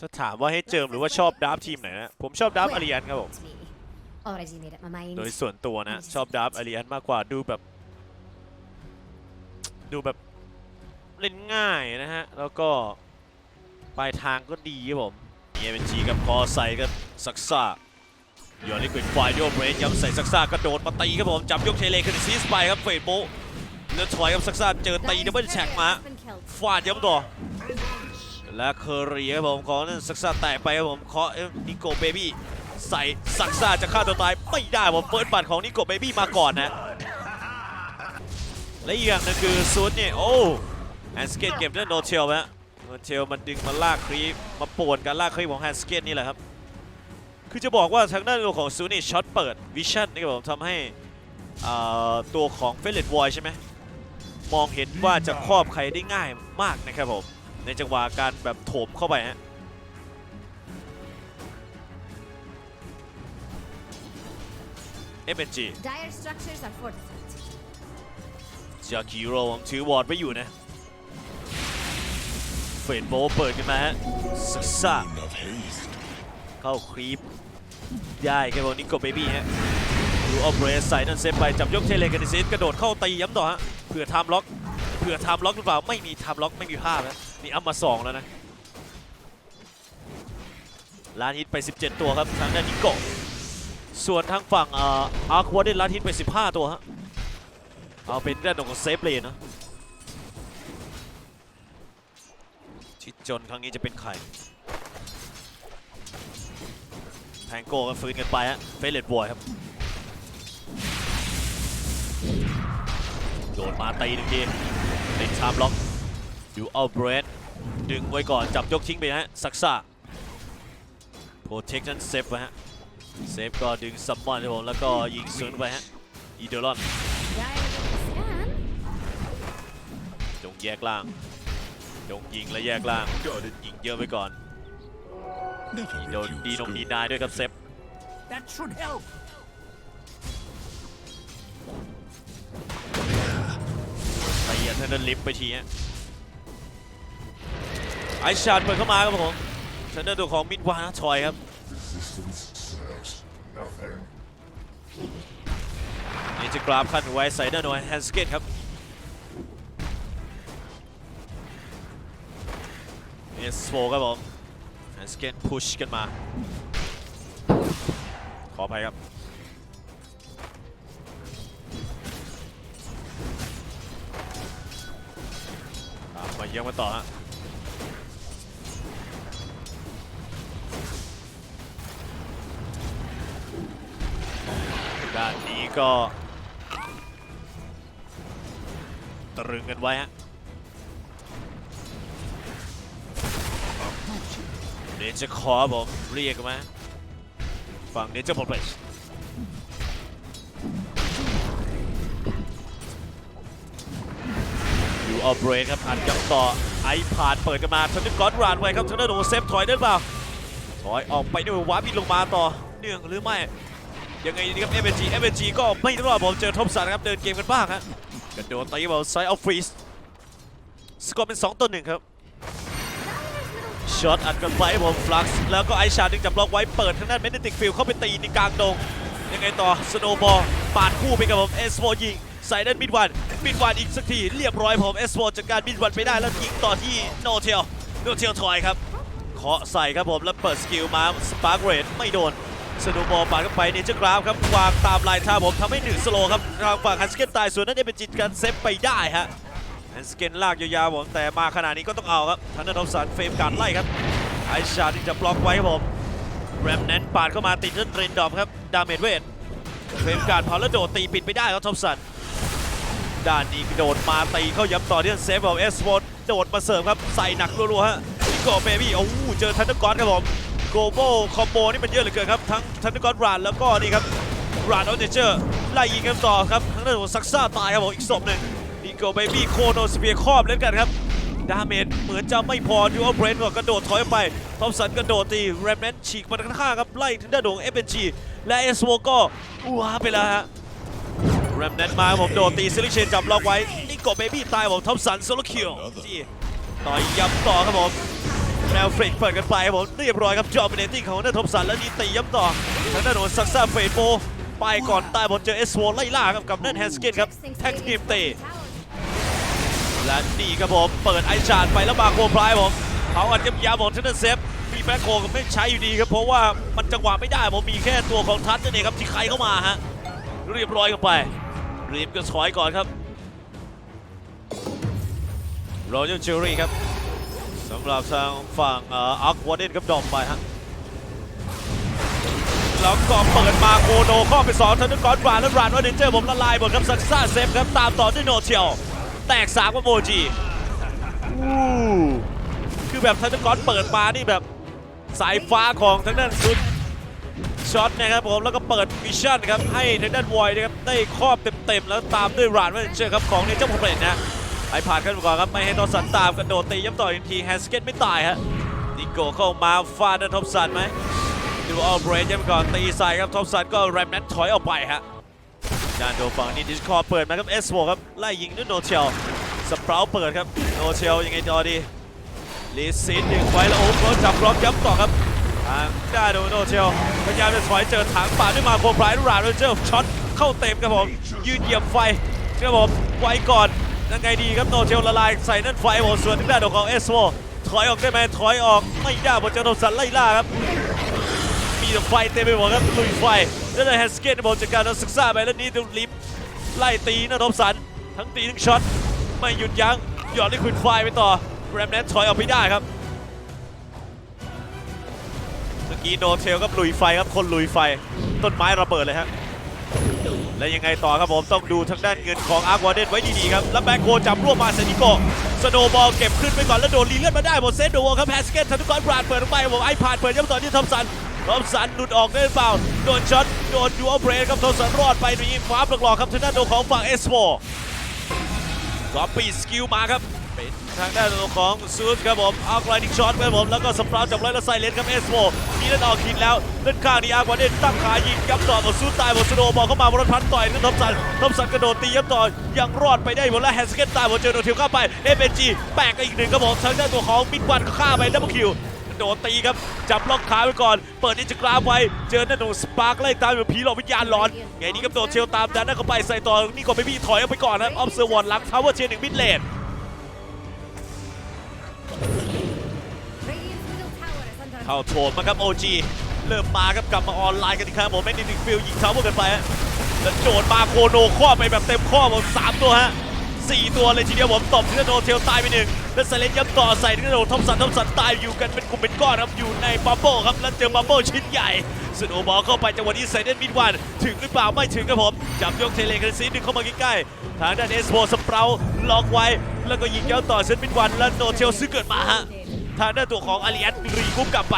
ถ้าถามว่าให้เจิมหรือว่าชอบดับทีมไหนนะ ผมชอบดับอาริยันครับผม Me. Already made up my mind. โดยส่วนตัวนะ ชอบดับอาริยันมากกว่าดูแบบ ดูแบบเล่นง่ายนะฮะ แล้วก็ปลายทางก็ดีครับผมเอเนจีกับคอใส่กับซักซ่าย้อนลิควิดไฟโยเบรนย้ำใส่ซักซ่ากระโดดมาตีครับผมจับยกเทเลขึ้นซีสไปครับเฟดโบะแล้วถอยกับซักซ่าเจอ That ตี is ดับเบิล the แช็ก player มา has been killed. ฟาดย้ำต่อ และเคอรี่ครับผมของนั่นซักซ่าแตกไปครับผมเคาะเอ้ยนิโกเบบี้ใส่ซักซ่าจะฆ่าตัวตายไม่ได้ผมเฟิร์สบัตรของนิโกเบบี้มาก่อนนะและอีกอย่างนึงคือซูดเนี่ยโอ้แฮนสเกตเก็บด้วยโนเทลฮะโนเทลมันดึงมาลากครีปมาป่วนการลากครีปของแฮนสเกตนี่แหละครับคือจะบอกว่าทางด้านตัวของซูดนี่ช็อตเปิดวิชั่นนี่ครับผมทำให้ตัวของเฟลเลตวอยใช่ไหมมองเห็นว่าจะครอบใครได้ง่ายมากนะครับผม ในจังหวะการแบบโถมเข้าไปฮะ MNG Dire structures are fortified. จากฮีโร่ผมถือวอร์ดไว้อยู่นะเฟดโบว์เปิดขึ้นมาฮะซึกซ่า Of haste. เข้าครีปได้ครับผมนิโกเบบี้ฮะดูออเบรสใส่นั่นเซฟไปจับยกเทเลกันดิซิสกระโดดเข้าตีย้ำต่อฮะเผื่อไทม์ล็อกเผื่อไทม์ล็อกหรือเปล่าไม่มีไทม์ล็อกไม่มีภาพนะ นี่อัพมาสองแล้วนะล้านฮิตไป 17 ตัวครับทางด้านนิโกส่วนทางฝั่งอาร์ควอได้ล้านฮิตไป 15 ตัวฮะเอาเป็นด้านของเซฟเลนนะที่จนครั้งนี้จะเป็นใครแทงโก้ก็ฟื้นกันไปฮะเฟเลตบอยครับโดนมาตีหนึ่งทีติดชามล็อกดูเอาเบรด ดึงไว้ก่อนจับยกทิ้งไปฮะซักซ่าโปรเทคนั้นเซฟไว้ฮะเซฟก็ดึงซัมมอนครับผมแล้วก็ยิงสวนไปฮะอีเดอรอนจงแยกล่างจงยิงและแยกล่างยิงเยอะไปก่อนโดนดีนงดีนายด้วยครับเซฟ That should help. ตีอะท่านนั้นลิฟไปทีฮะ ไอชาร์ดเปิดเข้ามาครับผมท่านนั้นตัวของมิดวานะชอยครับนี่จะกราบขั้นไว้ใส่ด้านโนแฮนสเกตครับเอสโฟครับผมแฮนสเกตพุชกันมา ขออภัยครับมมาเยี่ยมมาต่อฮะ ก็ ตรึงกันไว้ฮะเดนจะขอผมเรียกมาฝั่งเดนจะหมไปอยู่ออฟเบรครับอัดยับต่อไอผ่านเปิดกันมาทางด้านกอดรานไว้ครับทางด้านโอเซฟถอยได้หรือเปล่าถอยออกไปด้วยวาร์ปบินลงมาต่อเนื่องหรือไม่ ยังไงดีครับ MNG MNG ก็ไม่รอดผมเจอทอมสันครับเดินเกมกันบ้างฮะกระโดดตีบอลไซด์ออฟฟรีสสกอร์เป็น2ต่อ1ครับช็อตอัดกันไปครับผมฟลักซ์แล้วก็ไอชาดึงจับบล็อกไว้เปิดทางด้านเมนติกฟิลเข้าไปตีในกลางดงยังไงต่อสโนบอลปาดคู่ไปกับผมเอสโฟยิงใส่ด้านมิดวันมิดวันอีกสักทีเรียบร้อยผมเอสโฟจัดการมิดวันไปได้แล้วยิงต่อที่โนเทลโนเทลถอยครับเคาะใส่ครับผมแล้วเปิดสกิลมาสปาร์กเรดไม่โดน สโนว์บอลปาดเข้าไปเนเจอร์กราฟครับวางตามลายท่าผมทำให้หนึ่งสโลครับทางฝั่งฮันสเกนตายส่วนนั้นเอเป็นจิตการเซฟไปได้ฮะฮันสเกนลากยาวๆผมแต่มาขนาดนี้ก็ต้องเอาครับทางด้านทอมสันเฟรมการไล่ครับไอชาที่จะบล็อกไว้ครับผมแรมแนนปาดเข้ามาติดเล่นเรนดอมครับดาเมจเวทเฟรมการเผาแล้วโดดตีปิดไม่ได้ครับทอมสันด้านนี้โดดมาตีเข้าย้ำต่อที่เซฟของเอสโวโดดมาเสริมครับใส่หนักรัวๆฮะนิโกเบบี้โอ้โหเจอทันเดอร์กอนครับผม โกโบคอมโบนี่มันเยอะเหลือเกินครับ ทั้งทันนิกอนรานแล้วก็นี่ครับรานออเนเจอร์ไล่ยิงกันต่อครับทั้งด้านของซักซ่าตายครับผมอีกศพหนึ่งนิโกเบบี้โคโนสเปียร์ครอบเล่นกันครับดาเมจเหมือนจะไม่พอดูว่าเบรนก็กระโดดถอยออกไปทอมสันกระโดดตีแรมเนนฉีกมาข้างๆครับไล่ทางด้านของเอฟเอ็นจีและเอสโวก็ว้าไปแล้วฮะแรมเนนมาครับผมโดดตีซิลิเชนจับล็อกไว้นิโกเบบี้ตายผมทอมสันโซโลคิวที่ต่อยย้ำต่อครับผม แมวฟริกเปิดกันไปผมเรียบร้อยครับจอมิเนติ้งของนัททอมสันและนี่ตีย้ำต่อทางด้านของซักซ่าเฟดโบไปก่อนใต้บอลเจอเอสโวไล่ล่าครับกับนั่นแฮนสเกนครับแท็กทีมเตะและนี่ครับผมเปิดไอชาดไปแล้วมาโคพลายผมเขาอัดกับยาบอกทางด้านเซฟมีแบ็คโคก็ไม่ใช้อยู่ดีครับเพราะว่ามันจังหวะไม่ได้ผมมีแค่ตัวของทัศน์นั่นเองครับที่ใครเข้ามาฮะเรียบร้อยกันไปรีบก็ถอยก่อนครับรอยัลเจอรี่ครับ สำหรับทางฝั่งเอ่ออาร์ควอเดนครับดอมไปฮะแล้วก็เปิดมาโคโนเข้าไปสองทางด้านกอนบรานแล้วบรานว่าเดนเจอร์ผมละลายหมดครับซักซ่าเซฟครับตามต่อด้วยโนเชียวแตกสามกับโมจิอู้คือแบบทางด้านกอนเปิดมานี่แบบสายฟ้าของทางด้านซุดช็อตนะครับผมแล้วก็เปิดวิชั่นครับให้ทางด้านวอยนะครับได้ครอบเต็มๆแล้วตามด้วยรานว่าเดนเจอร์ครับของเนเจอร์พอมเรนนะ ไอผ่านขึ้นก่อนครับไม่ให้ทอมสันตามกระโดดตีย้ำต่ออีกทีแฮสเก็ตไม่ตายฮะนิโก้เข้ามาฟาดทอมสันไหมดูออลเบรนย้ำก่อนตีใส่ครับทอมสันก็แรมนั้นถอยออกไปฮะด้านโดฝั่งนี้ดิสคอร์เปิดมาครับเอสโวครับไล่ยิงด้วยโนเชลสเปราเปิดครับโนเชลยังไงต่อดีลีซินดึงไว้แล้วโอ้โหจับล็อกย้ำต่อครับทางด้านโนเชลพยายามจะถอยเจอถังป่าด้วยมาโครไพรส์ราโรเจอร์ช็อตเข้าเต็มครับผมยืนเหยียบไฟครับผมไว้ก่อน ยังไงดีครับโนเชลละลายใส่นั่นไฟโหส่วนทางด้านของเอสโวถอยออกได้ไหมถอยออกไม่ได้บนเจ้าโนสันไล่ล่าครับ มีแต่ไฟเต็มไปหมดครับลุยไฟแล้วได้แฮสเกตบอลจากการนักศึกษาไปแล้วนี่ดูลิฟไล่ตีนะทอมสันทั้งตีทั้งช็อตไม่หยุดยั้งหยอดลิควิดไฟไปต่อแรมแนทถอยออกไม่ได้ครับเมื่อกี้โนเทลครับลุยไฟครับคนลุยไฟต้นไม้ระเบิดเลยฮะ และยังไงต่อครับผมต้องดูทางด้านเงินของอาร์ควาเดนไว้ดีๆครับ แล้วแบ็คโคจับรวบมาเซนิโกสโนบอลเก็บขึ้นไปก่อนแล้วโดนรีเลือดมาได้หมดเซตโดวครับแฮสเกตทันทุกคนบราดเปิดไปผมไอผ่านเปิดย้ำต่อที่ทอมสันทอมสันหลุดออกได้หรือเปล่า โดนช็อตโดนดูอัลเบรนครับทอมสันรอดไปมีฟ้าปลอกๆครับทางด้านโดของฝั่งเอสโฟก็ปีดสกิลมาครับ ทางด้านของซูสครับผมอาร์คไลนิ่งช็อตครับผมแล้วก็สปราวจับไล่แล้วใส่เลนครับเอสโฟมีนั่นออกคิดแล้วด้านข้างนี้อาร์ควาเดนตั้งขายิงย้ำต่อหมดซูสตายหมดสโนบอลเข้ามาวรพันต่อยกับทอมสันทอมสันกระโดดตีย้ำต่อยังรอดไปได้หมดแล้วแฮนสเกตตายหมดเจอโดนทิวเข้าไปเอเบจีแปกอีกหนึ่งครับผมทางด้านตัวของมิดวันก็ฆ่าไปดับเบิลคิวโดนตีครับจับล็อกขาไว้ก่อน เปิดนิจกราฟไว้ เจอหน้าหนูสปาร์กไล่ตามอยู่ผีหลอกวิญญาณหลอน ไงนี่ครับโดนเชลตามดันหน้าเข้าไปใส่ต่อนี่ก็ไม่มีถอยออกไปก่อนนะออฟเซอร์วอนหลังทาวเวอร์เชนหนึ่งมิดเลน เข้าโถมมาครับ OG เริ่มมาครับกลับมาออนไลน์กันอีกครั้งผมแม่นิงฟิลยิงเท้าพวกกันไปฮะแล้วโดดมาโคโนข้อไปแบบเต็มข้อผมสามตัวฮะสี่ตัวเลยทีเดียวผมตบทีละโนเทลตายไปหนึ่งแล้วไซเลนย้ำต่อใส่ทีละโนทอมสันทอมสันตายอยู่กันเป็นกลุ่มเป็นก้อนครับอยู่ในบับเบิลครับแล้วเจอบับเบิลชิ้นใหญ่สโนบอลเข้าไปจังหวะนี้ไซเดนมิดวัน ถึงหรือเปล่าไม่ถึงครับผม จับยกเทเลกันซีดึงเข้ามาใกล้ๆทางด้านเอสโบสเปราล็อกไว้ แล้วก็ยิงย้ำต่อเซนมิดวันแล้วโนเทลซื้อเกิดมาฮะ ทางด้านตัวของอาริอัสรีกุ๊บกลับไป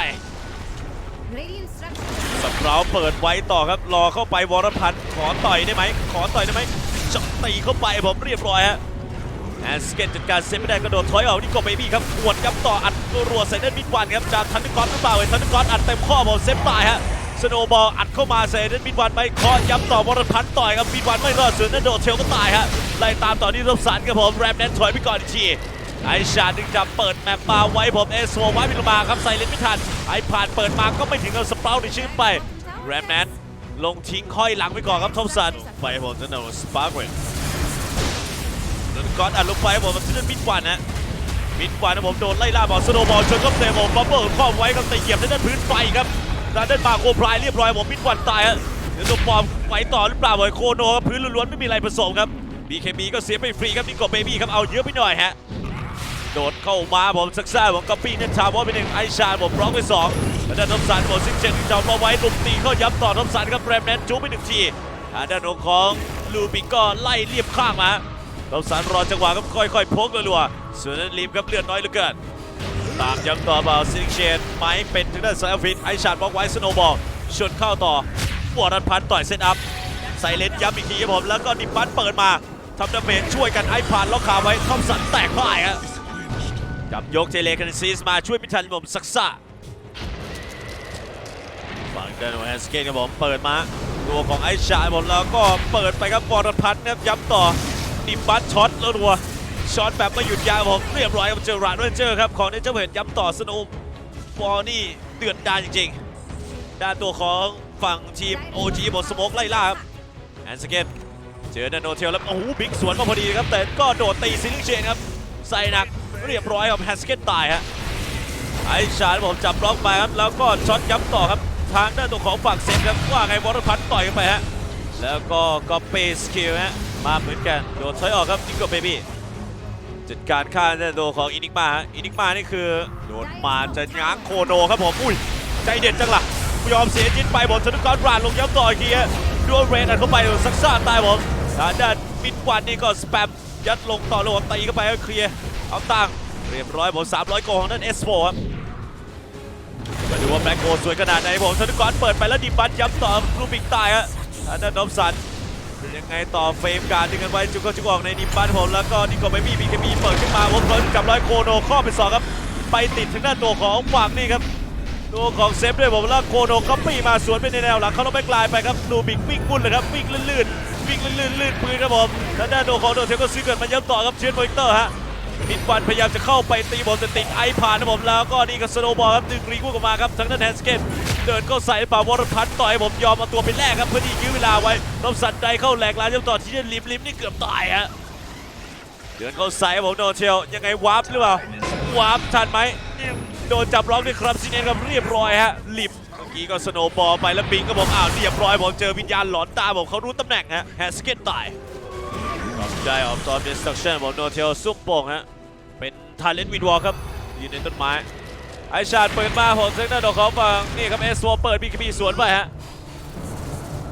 Radiant structures สำเราเปิดไว้ต่อครับรอเข้าไปวรพันธ์ขอต่อยได้ไหมขอต่อยได้ไหมจับตีเข้าไปผมเรียบร้อยฮะแอนสเกตจัดการเซฟไม่ได้กระโดดถอยออกนี่ก็เบบี้ครับหวดยับต่ออัดรัวใส่เดนมิดวันครับจากทันนิกอนหรือเปล่าเอ้ยทันนิกอนอัดเต็มข้อผมเซฟตายฮะสโนบอลอัดเข้ามาใส่เดนมิดวันไปเคอย้ำต่อวรพันธ์ต่อยครับมิดวันไม่รอดส่วนนั้นโดดเชลก็ตายฮะไล่ตามต่อที่รบสันครับผมแรมแนนถอยไปก่อนอีกที ไอชาดึงจับเปิดแมปมาไว้ผมเอสโวไว้พิลมาครับใส่เลนไม่ทันไอผ่านเปิดมาก็ไม่ถึงกับสเปราในชื่อไปแรมแนนลงทิ้งค่อยหลังไปก่อนครับทอมสันไปผมจะนสปาร์กเวนแล้วก็อัดลงไปผมที่นั่นมิดวันนะมิดวันนะผมโดนไล่ล่าบอลสโนบอลชนก็เตะผมบับเบิ้ลครอบไว้ครับแต่เหยียบด้านพื้นไฟครับด้านด้านมาโคพลายเรียบร้อยผมมิดวันตายฮะเดี๋ยวตัวปอมไหวต่อหรือเปล่าบอยโคโนพื้นล้วนๆไม่มีอะไรผสมครับ BKB ก็เสียไปฟรีครับนี่ก็เบบี้ครับเอาเยอะไปหน่อยฮะ โดดเข้ามาผมซักซ่าผมก็ปีเนนชาวอลไปหนึ่งไอชาผมบล็อกไปสองแล้วด้านทอมสันผมซิงเชนที่จับมาไว้ลุมตีเข้าย้ำต่อทอมสันครับแรมแนนจูไปหนึ่งทีทางด้านของลูบิกก็ไล่เรียบข้างมาทอมสันรอจังหวะครับค่อยๆพกรัวๆส่วนนั้นลีมครับเลือดน้อยเหลือเกินตามย้ำต่อเบาซิงเชนไม้เป็นทางด้านไซอฟิตไอชาบล็อกไว้สโนบอลชนเข้าต่อวอรันพันต่อยเซตอัพไซเลนย้ำอีกทีครับผมแล้วก็ดิปันเปิดมาทำดาเมจช่วยกันไอพานล็อกขาไว้ทอมสันแตกพ่ายฮะ จับยกเจเลคันซีสมาช่วยพิทันผมซักซ่าฝั่งเดนโอแฮนสเกตครับผมเปิดมาตัวของไอชาหมดแล้วก็เปิดไปครับบอลพัทนะครับย้ำต่อนิมบัตช็อตแล้วรัวช็อตแบบไม่หยุดยาวผมเรียบร้อยครับเจอรานเรนเจอร์ครับของเนเจอร์เห็นย้ำต่อสโนมบอลนี่เดือดดานจริงๆ ด้านตัวของฝั่งทีม OG บทสโมกไล่ล่าครับแอนสเกตเจอนาโนเทลแล้วโอ้โหบิ๊กสวนมาพอดีครับแต่ก็โดดตีซิลิงเชนครับใส่หนัก เรียบร้อยครับแฮสเกตตายฮะไอชาร์ผมจับบล็อกไปครับแล้วก็ช็อตย้ำต่อครับทางด้านตัวของฝั่งเซนครับว่าไงวอลพันต่อยกันไปฮะแล้วก็ก็เปสคิลฮะมาเหมือนกันโดดถอยออกครับนิโกเบบี้จัดการฆ่าด้านตัวของอินิกมาฮะอินิกมานี่คือโดนมาจะง้างโคโนครับผมอุ้ยใจเด็ดจังล่ะยอมเสียจิตไปผมชนุกรรานลงย้ำต่ออีกทีฮะดูเรนอัดเข้าไปซักซ่าตายผมทางด้านมิดกวันนี่ก็สแปมยัดลงต่อลงตีเข้าไปก็เคลียร์ เอาตังเรียบร้อยผม300โกของนั่น S4 ครับมาดูว่าแบล็กโกสวยขนาดไหนผมธนกรเปิดไปแล้วดิบันย้ำต่อลูบิกตายฮะทางด้นนอมสันยังไงต่อเฟรมการดึงกันไว้จุกก็จุกออกในดิบันผมแล้วก็นี่ก็ไม่มีบีเคบีเปิดขึ้นมาผมเปิดจับร้อยโคโนข้อเป็นสองครับ ไปติดทางด้านตัวของฝั่งนี่ครับตัวของเซฟด้วยผมแล้วโคโนก็ปีมาสวนไปในแนวหลังเขาต้องไปกลายไปครับลูบิกวิ่งวุ่นเลยครับวิ่งลื่นๆวิ่งลื่นๆลื่นปืนครับผมทางด้านตัวของโดเทลก็ซื้อเกิดมาย้ำต่อครับเชียร์โปรเจคเตอร์ฮะ มิดวันพยายามจะเข้าไปตีบอลแต่ติดไอผ่านนะผมแล้วก็นี่ก็สโนบอลครับดึงรีกู้กลับมาครับทั้งนั้นแฮนสเกตเดินเข้าใส่หรือเปล่าวรพัฒน์ต่อยผมยอมเอาตัวไปแลกครับเพื่อที่ยื้อเวลาไว้ต้องสันใดเข้าแหลกลานย้ำต่อที่จะลิมลิมนี่เกือบตายฮะเดินเข้าใส่ผมโดนเชลยังไงวาร์ปหรือเปล่าวาร์ปทันไหมโดนจับล็อกด้วยครับซีเนนครับเรียบร้อยฮะลิมเมื่อกี้ก็สโนบอลไปแล้วบิงก็ผมอ้าวเรียบร้อยผมเจอวิญญาณหลอนตาผมเขารู้ตำแหน่งฮะแฮสเกตตาย ได้ออกตอนเดสตักชั่นผมโนเทลซุปโป่งฮะ เป็นทาเลนต์วินวอลครับยืนในต้นไม้ ไอชาดเปิดมาผมเซนเตอร์ดอกขอฟังนี่ครับเอสโฟเปิดบีคบีสวนไปฮะ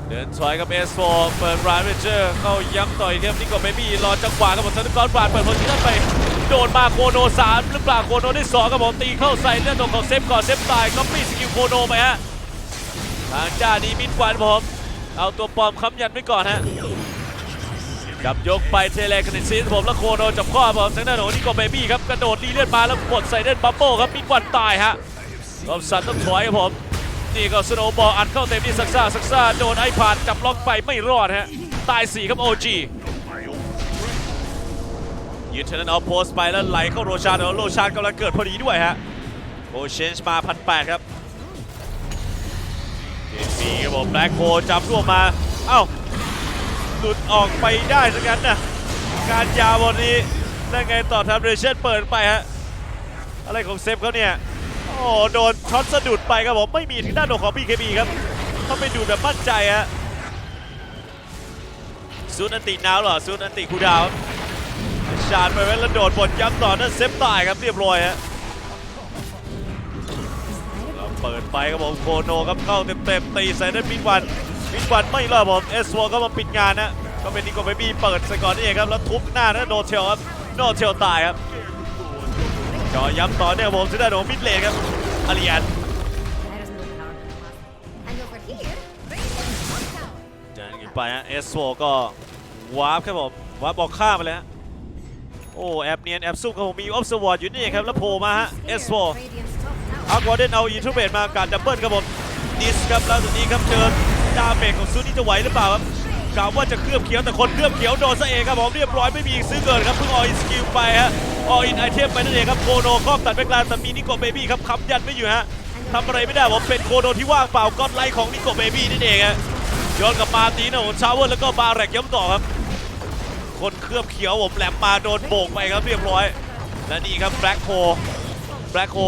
เดินถอยกับเอสโฟเปิดรานเวเจอร์เข้าย้ำต่อยครับนี่ก็เบบี้รอจังหวะครับผมเซนเตอร์กอนบาดเปิดโพซิชั่นไปโดนมาโคโนสามหรือเปล่าโคโนได้สองครับผมตีเข้าใส่เลือดตรงของเซฟก่อนเซฟตายก็ปีสกิลโคโนไปฮะทางด้านี้มิดกวันผมเอาตัวปลอมค้ำยันไว้ก่อนฮะ จับยกไปเทเลคนิซิสผมแล้วโคโนจับข้อผมทางด้านโหนี่ก็เบบี้ครับกระโดดดีเลือดมาแล้วกดใส่เล่นบัมโบครับมิดวันตายฮะรอบสันต้องถอยครับผมนี่ก็สโนว์บอลอัดเข้าเต็มที่ซักซ่าซักซ่าโดนไอผ่านจับล็อกไปไม่รอดฮะตายสี่ครับโอจียืนเทนนันเอาโพสไปแล้วไหลเข้าโรชานแล้วโรชานกำลังเกิดพอดีด้วยฮะโอเชนส์มาพันแปดครับเกมบีครับผมแบล็คโฮจับรวบมาเอ้า หลุดออกไปได้สักงั้นนะการยาวบนนี้ได้ไงต่อทำเรเชนเปิดไปฮะอะไรของเซฟเขาเนี่ยโอ้โดนช็อตสะดุดไปครับผมไม่มีถึงด้านโดของ BKB ครับเขาไปดูแบบมั่นใจฮะซูนอันตินาวเหรอซูนอันติคูดาวชาร์จไปไว้แล้วโดดบดย้ำต่อนั่นเซฟตายครับเรียบร้อยฮะเปิดไปครับผมโคโนครับเข้าเต็มๆตีใส่ด้านมิดวัน มิดวันไม่รอดผมเอสวอก็มาปิดงานนะก็เป็นนิโกเบบี้เปิดใส่ก่อนนี่เองครับแล้วทุบหน้านะโดนเชลครับโดนเชลตายครับจอย้ำต่อเนี่ยผมจะได้โดนมิดเลนครับอาริยันจอกันไปฮะเอสวก็วาร์ปครับผมวาร์ปบอกข้ามไปเลยฮะโอ้แอบเนียนแอบซุ่มครับผมมีออฟสวอร์ดอยู่นี่ครับแล้วโผล่มาฮะเอสว Radiant's top tower. อาร์ควอเดนเอาอีทูเบตมาการดับเบิลครับผมดิสครับแล้วสุดนี้ครับเจอ ดาเมจของซูนี่จะไหวหรือเปล่าครับกล่าวว่าจะเคลือบเขียวแต่คนเคลือบเขียวโดนซะเองครับผมเรียบร้อยไม่มีซื้อเกินครับเพิ่งออินสกิลไปฮะออินไอเทมไปนั่นเองครับโคโนครอบตัดไปกลางแต่มีนิโกเบบี้ครับค้ำยันไม่อยู่ฮะทำอะไรไม่ได้ผมเป็นโคโนที่ว่างเปล่าก้อนไลของนิโกเบบี้นั่นเองฮะย้อนกลับมาตีนะผมชาวเวอร์แล้วก็บาแรกย้ำต่อครับ คนเคลือบเขียวผมแหลมมาโดนโบกไปครับเรียบร้อย และนี่ครับแบล็คโคแบล็คโค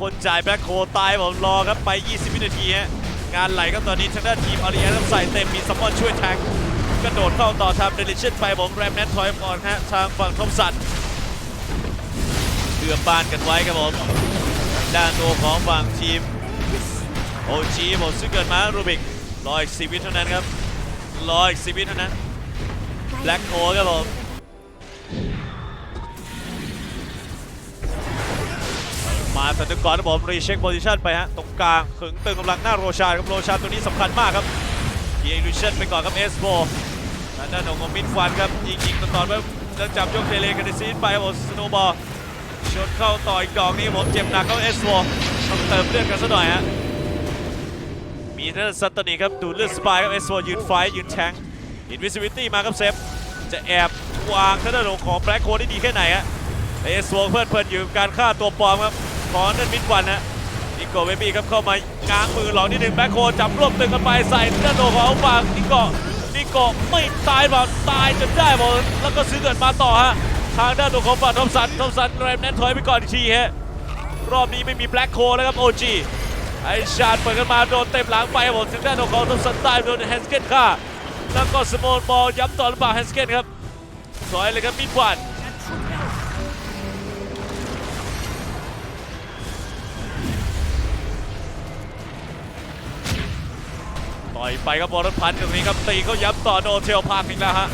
คนจ่ายแบล็คโคตายผมรอครับไป 20 วินาทีฮะ งานไหลครับตอนนี้ทางด้านทีมอารีแอนใส่เต็มมีซัมมอนช่วยแทงกระโดดเข้าต่อทำเดลิเชนไปผมแรมแนทถอยก่อนฮะทางฝั่งทอมสันเกือบบานกันไว้ครับผมด้านตัวของฝั่งทีมโอจีผมซึ่งเกิดมารูบิกรออีก10วิเท่านั้นครับรออีก10วิเท่านั้นแบล็คโคครับผม มาสันตกรนะผมรีเช็คโพซิชันไปฮะตรงกลางขึงตึงกำลังหน้าโรชาครับโรชาตัวนี้สำคัญมากครับยิงลูเชนไปก่อนครับเอสโบทางด้านของมิดฟันครับยิงยิงตอนไว้แล้วจับยกเทเลกันในซีนไปครับผมสโนบอลชนเข้าต่ออีกดอกนี้ผมเจ็บหนักครับเอสโบต้องเติมเลือดกันซะหน่อยฮะมีท่านซัตตานีครับดูเลือดสปายครับเอสโบยืนไฟยืนแทงอินวิสิวิตี้มาครับเซฟจะแอบวางท่านด้านของแบล็คโคได้ดีแค่ไหนฮะเอสโวเพื่อนเพลินอยู่การฆ่าตัวปลอมครับ ของนั่นมิดวันฮะนิโกเบบี้ครับเข้ามาง้างมือหลอกนิดหนึ่งแบ็คโฮจับรวบตึงกันไปใส่ด้านโดของฝั่งนิโกนิโกไม่ตายแบบตายจนได้บอลแล้วก็ซื้อเกิดมาต่อฮะทางด้านโดของฝั่งทอมสันทอมสันแรมแนนถอยไปก่อนอีกทีฮะรอบนี้ไม่มีแบล็คโฮแล้วครับโอจีไอชาดเปิดกันมาโดนเต็มหลังไปครับผมทางด้านโดของทอมสันตายโดนแฮนสเกนฆ่าแล้วก็สโมนบอลย้ำต่อหรือเปล่าแฮนสเกนครับถอยเลยครับมิดวัน ต่อยไปครับบอลรถพันตรงนี้ครับตีเขาย้ำต่อโดนเทลพาร์คอีกแล้วฮะ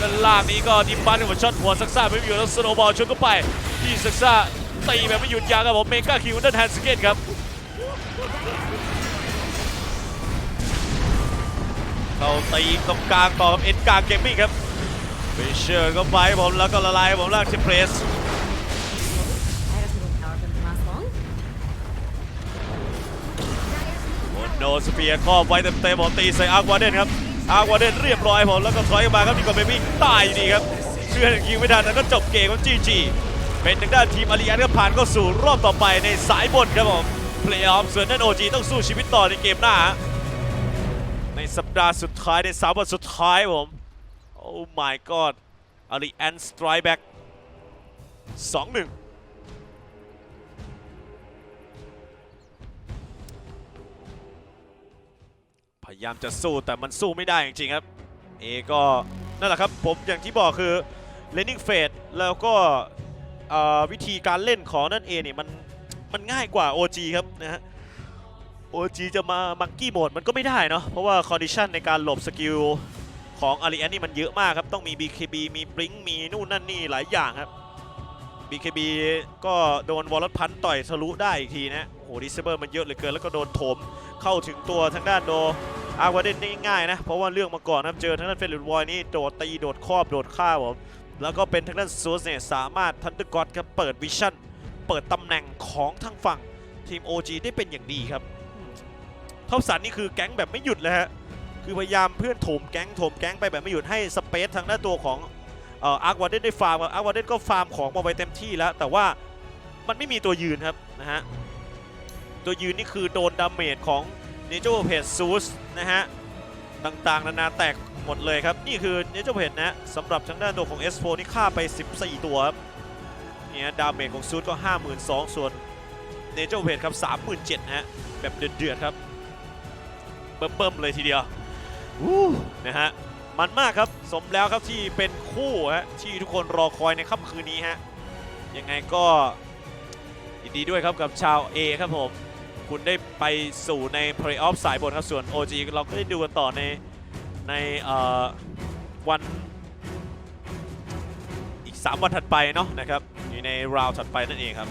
ด้านล่างนี้ก็ดิมบันกับช็อตหัวซักซ่าไม่อยู่แล้วสโนว์บอลชนเข้าไปที่ซักซ่าตีแบบไม่หยุดยั้งครับผมเมกาคิวด้านแฮนสเกตครับเราตีตรงกลางต่อกับเอ็นกลางเกมมิ่งครับเฟเชอร์ก็ไปผมแล้วก็ละลายผมลากที่เพรส โนสเปียร์ครอบไว้เต็มๆผมตีใส่อาร์ควาเดนครับอาร์ควาเดนเรียบร้อยผมแล้วก็ถอยออกมาครับนี่ก็เบบี้ตายอยู่ดีครับเชื่อยิงไม่ทันแล้วก็จบเกมของจีจีเป็นทางด้านทีมอาริยันก็ผ่านเข้าสู่รอบต่อไปในสายบนครับผมเพลย์ออฟส่วนนั่นโอจีต้องสู้ชีวิตต่อในเกมหน้า ในสัปดาห์สุดท้ายในสามวันสุดท้ายผมโอ้ my god อาริอันสไตรแบ็กสองหนึ่ง ยายามจะสู้แต่มันสู้ไม่ได้จริงๆครับเอก็นั่นแหละครับผมอย่างที่บอกคือ learning phase แล้วก็วิธีการเล่นของนั่นเอเนี่ยมันมันง่ายกว่า OG ครับนะฮะ OG จะมามังกี้โหมดมันก็ไม่ได้เนาะเพราะว่าคอนดิชันในการหลบสกิลของอาริแอนนี่มันเยอะมากครับ ต้องมี BKB มีบลิงมีนู่นนั่นนี่หลายอย่างครับ BKB ก็โดนวอลล์พันต่อยทะลุได้อีกทีนะโอ้โหดิสเบอร์มันเยอะเหลือเกินแล้วก็โดนถมเข้าถึงตัวทางด้านโด อาวาเดนนี่ง่ายนะ เพราะว่าเรื่องมาก่อนนะครับ เจอทางด้านเฟลิปวอยนี่โดดตี โดดครอบ โดดฆ่าผมแล้วก็เป็นทางด้านซูสเนี่ยสามารถทันเดอร์กอดครับเปิดวิชั่น เปิดตำแหน่งของทางฝั่งทีม OG ได้เป็นอย่างดีครับท็อปสันนี่คือแก๊งแบบไม่หยุดเลยฮะ คือพยายามเพื่อนโถมแก๊งโถมแก๊งไปแบบไม่หยุดให้สเปซทางด้านตัวของเอ่ออาร์ควาเดนได้ฟาร์มอาร์ควาเดนก็ฟาร์มของมาไว้เต็มที่แล้ว แต่ว่ามันไม่มีตัวยืนครับนะฮะตัวยืนนี่คือโดนดาเมจของ นโจเพจซูสนะฮะ ต่างๆ นานาแตกหมดเลยครับ นี่คือเนโจเพจนะสำหรับทางด้านตัวของ S4 นี่ฆ่าไป 14 ตัวครับเนี่ยดาเมจของซูสก็ 52,000 ส่วนเนโจอร์เพจครับ 37,000นะฮะแบบเดือดๆครับเบิ่มๆเลยทีเดียวนะฮะมันมากครับสมแล้วครับที่เป็นคู่ฮะที่ทุกคนรอคอยในค่ำคืนนี้ฮะยังไงก็ยินดีด้วยครับกับชาว A ครับผม คุณได้ไปสู่ในเพลย์ออฟสายบนครับส่วน OG เราก็ได้ดูกันต่อในในวันอีก 3 วันถัดไปเนาะนะครับอยู่ในราวถัดไปนั่นเองครับ